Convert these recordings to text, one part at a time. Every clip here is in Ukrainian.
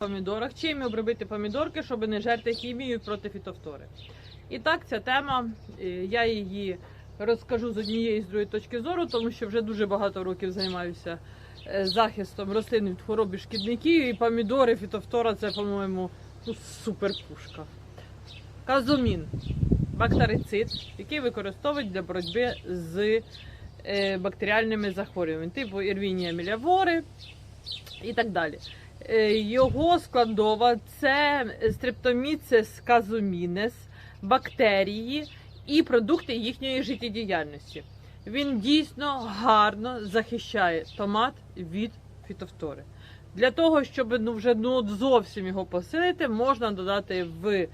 помідорах. Чим обробити помідорки, щоб не жерти хімію проти фітофтори. І так, ця тема, е, я її розкажу з однієї і з другої точки зору, тому що вже дуже багато років займаюся е, захистом рослин від хвороб і шкідників. І помідори, фітофтора це, по-моєму, ну, супер пушка. Казумін бактерицид, який використовують для боротьби з е, бактеріальними захворюваннями, типу ірвінія мілявори і так далі. Е, Його складова це стрептоміцис казумінес, бактерії і продукти їхньої життєдіяльності. Він дійсно гарно захищає томат від фітофтори. Для того, щоб ну, вже ну, зовсім його посилити, можна додати в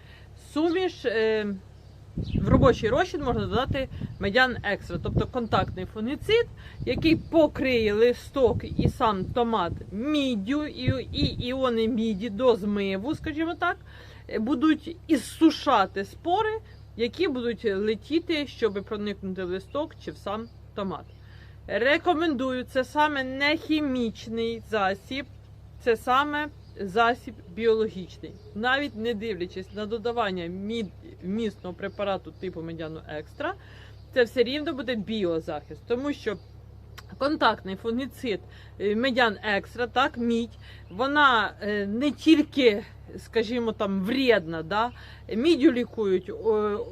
суміш. Е, в робочий розчин можна додати медян екстра, тобто контактний фунгіцид, який покриє листок і сам томат міддю, і, і іони міді до змиву, скажімо так, будуть ізсушати спори, які будуть летіти, щоб проникнути в листок чи в сам томат. Рекомендую, це саме не хімічний засіб, це саме засіб біологічний. Навіть не дивлячись на додавання мід, препарату типу медяну екстра, це все рівно буде біозахист, тому що контактний фунгіцид е, медян екстра, так, мідь, вона е, не тільки, скажімо там, вредна, да? міддю лікують е,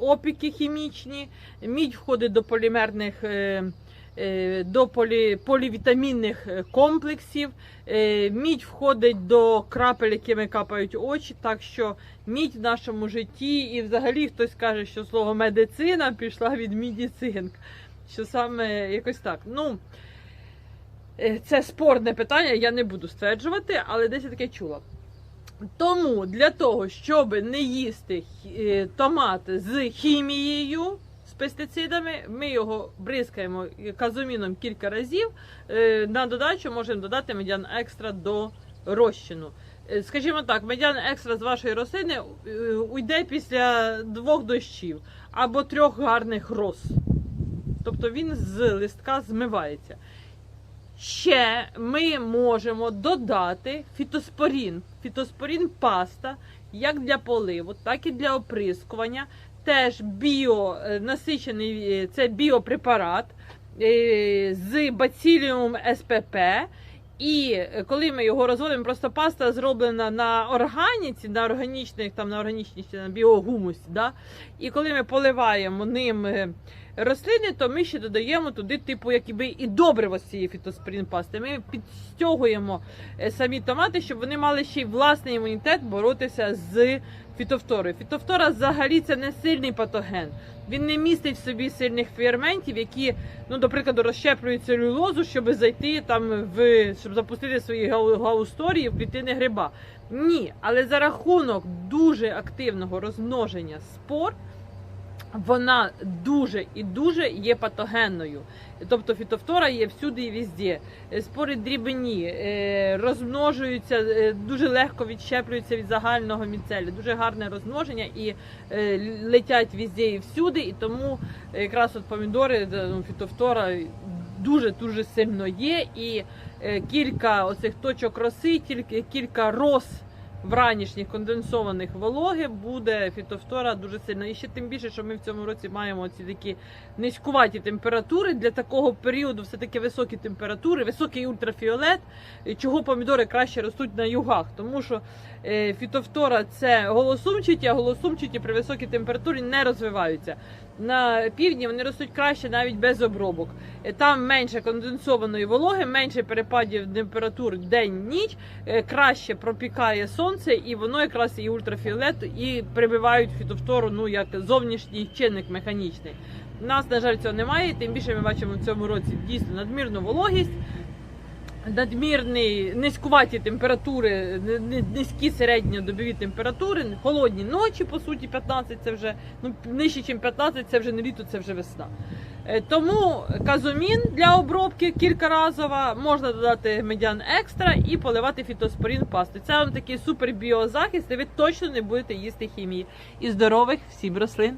опіки хімічні, мідь входить до полімерних. Е, До полі, полівітамінних е, комплексів. Е, Мідь входить до крапель, якими капають очі. Так що мідь в нашому житті, і взагалі хтось каже, що слово медицина пішла від міді цинк. Що саме якось так. Ну, це спорне питання, я не буду стверджувати, але десь я таке чула. Тому для того, щоб не їсти томат з хімією, пестицидами, ми його бризкаємо казуміном кілька разів. Е, На додачу можемо додати медян екстра до розчину. Е, Скажімо так, медян екстра з вашої рослини е, уйде після двох дощів або трьох гарних роз. Тобто він з листка змивається. Ще ми можемо додати фітоспорін. Фітоспорін паста як для поливу, так і для оприскування. Теж біо е, насичений, е, це біопрепарат е, з баціліум СПП. І коли ми його розводимо, просто паста зроблена на органіці, на органічних, там на органічній на біогумусі. Да? І коли ми поливаємо ним рослини, то ми ще додаємо туди, типу, якби і добриво з цієї фітоспорін пасти. Ми підстягуємо е, самі томати, щоб вони мали ще й власний імунітет боротися з фітофторою. Фітофтора взагалі це не сильний патоген. Він не містить в собі сильних ферментів, які, ну, до розщеплюють целюлозу, щоб зайти там в щоб запустити свої гау- гаусторії в клітини гриба. Ні, але за рахунок дуже активного розмноження спор. Вона дуже і дуже є патогенною. Тобто фітофтора є всюди і везде. Е, Спори дрібні, е, розмножуються, е, дуже легко відщеплюються від загального міцелю. Дуже гарне розмноження і летять везде і всюди. І тому якраз от помідори, ну, фітофтора дуже дуже сильно є. І кілька оцих точок роси, тільки кілька роз вранішніх конденсованих вологи буде фітофтора дуже сильно. І ще тим більше, що ми в цьому році маємо ці такі низькуваті температури. Для такого періоду все таки високі температури, високий ультрафіолет, чого помідори краще ростуть на югах. Тому що е, фітофтора це голосумчаті, а голосумчаті при високій температурі не розвиваються. На півдні вони ростуть краще навіть без обробок. Е, Там менше конденсованої вологи, менше перепадів температур день-ніч, е, краще пропікає сонце, і воно якраз і ультрафіолет, і прибивають фітофтору, ну як зовнішній чинник механічний. У нас, на жаль, цього немає. Тим більше ми бачимо в цьому році дійсно надмірну вологість. Надмірні низькуваті температури, ни- ни- низькі середньодобові температури, холодні ночі, по суті, 15 це вже ну нижче, ніж 15, це вже не літо, це вже весна. Е, Тому казомін для обробки кількаразова можна додати медян екстра і поливати фітоспорін пасту. Це вам такий супер біозахист, і ви точно не будете їсти хімії. І здорових всім рослин!